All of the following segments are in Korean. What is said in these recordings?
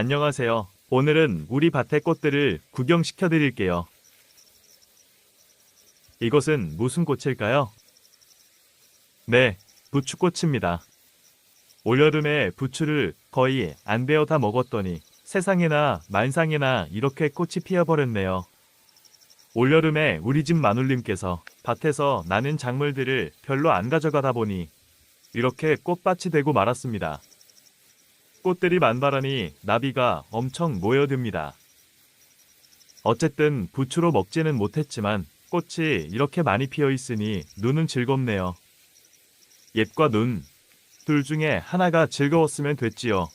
안녕하세요. 오늘은 우리 밭의 꽃들을 구경시켜 드릴게요. 이것은 무슨 꽃일까요? 네, 부추꽃입니다. 올여름에 부추를 거의 안 베어 다 먹었더니 세상에나 만상에나 이렇게 꽃이 피어버렸네요. 올여름에 우리 집 마눌님께서 밭에서 나는 작물들을 별로 안 가져가다 보니 이렇게 꽃밭이 되고 말았습니다. 꽃들이 만발하니 나비가 엄청 모여듭니다. 어쨌든 부추로 먹지는 못했지만 꽃이 이렇게 많이 피어 있으니 눈은 즐겁네요. 잎과 눈, 둘 중에 하나가 즐거웠으면 됐지요.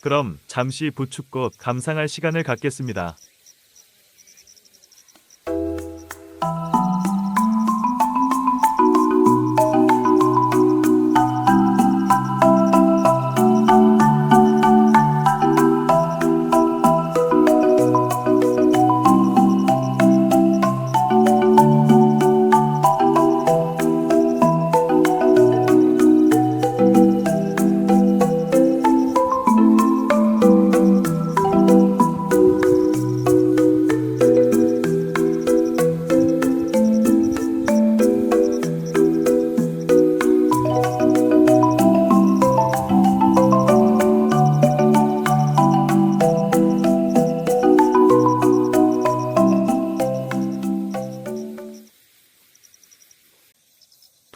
그럼 잠시 부추꽃 감상할 시간을 갖겠습니다.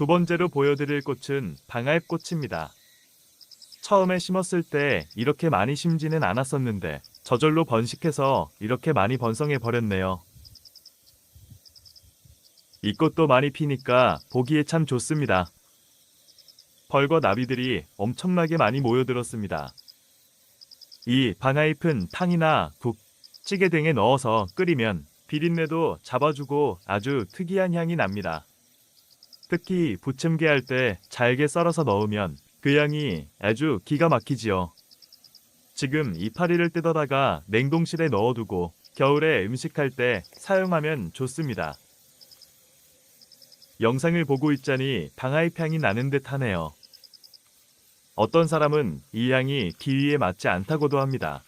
두 번째로 보여드릴 꽃은 방아잎꽃입니다. 처음에 심었을 때 이렇게 많이 심지는 않았었는데 저절로 번식해서 이렇게 많이 번성해 버렸네요. 이 꽃도 많이 피니까 보기에 참 좋습니다. 벌과 나비들이 엄청나게 많이 모여들었습니다. 이 방아잎은 탕이나 국, 찌개 등에 넣어서 끓이면 비린내도 잡아주고 아주 특이한 향이 납니다. 특히 부침개 할 때 잘게 썰어서 넣으면 그 향이 아주 기가 막히지요. 지금 이파리를 뜯어다가 냉동실에 넣어두고 겨울에 음식할 때 사용하면 좋습니다. 영상을 보고 있자니 방아잎 향이 나는 듯 하네요. 어떤 사람은 이 향이 기위에 맞지 않다고도 합니다.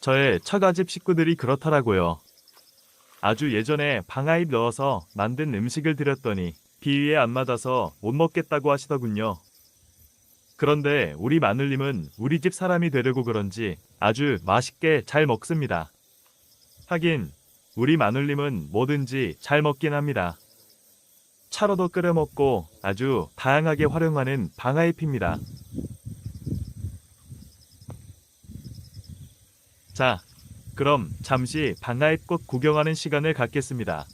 저의 처가집 식구들이 그렇더라고요. 아주 예전에 방아잎 넣어서 만든 음식을 드렸더니 비위에 안 맞아서 못 먹겠다고 하시더군요. 그런데 우리 마눌님은 우리 집 사람이 되려고 그런지 아주 맛있게 잘 먹습니다. 하긴 우리 마눌님은 뭐든지 잘 먹긴 합니다. 차로도 끓여 먹고 아주 다양하게 활용하는 방아잎입니다. 자, 그럼 잠시 방아잎꽃 구경하는 시간을 갖겠습니다.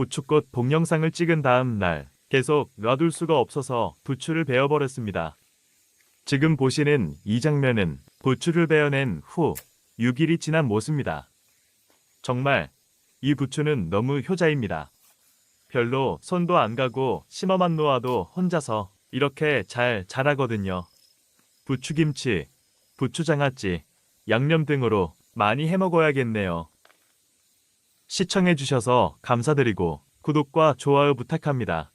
부추꽃 동영상을 찍은 다음 날 계속 놔둘 수가 없어서 부추를 베어버렸습니다. 지금 보시는 이 장면은 부추를 베어낸 후 6일이 지난 모습입니다. 정말 이 부추는 너무 효자입니다. 별로 손도 안 가고 심어만 놓아도 혼자서 이렇게 잘 자라거든요. 부추김치, 부추장아찌, 양념 등으로 많이 해먹어야겠네요. 시청해주셔서 감사드리고 구독과 좋아요 부탁합니다.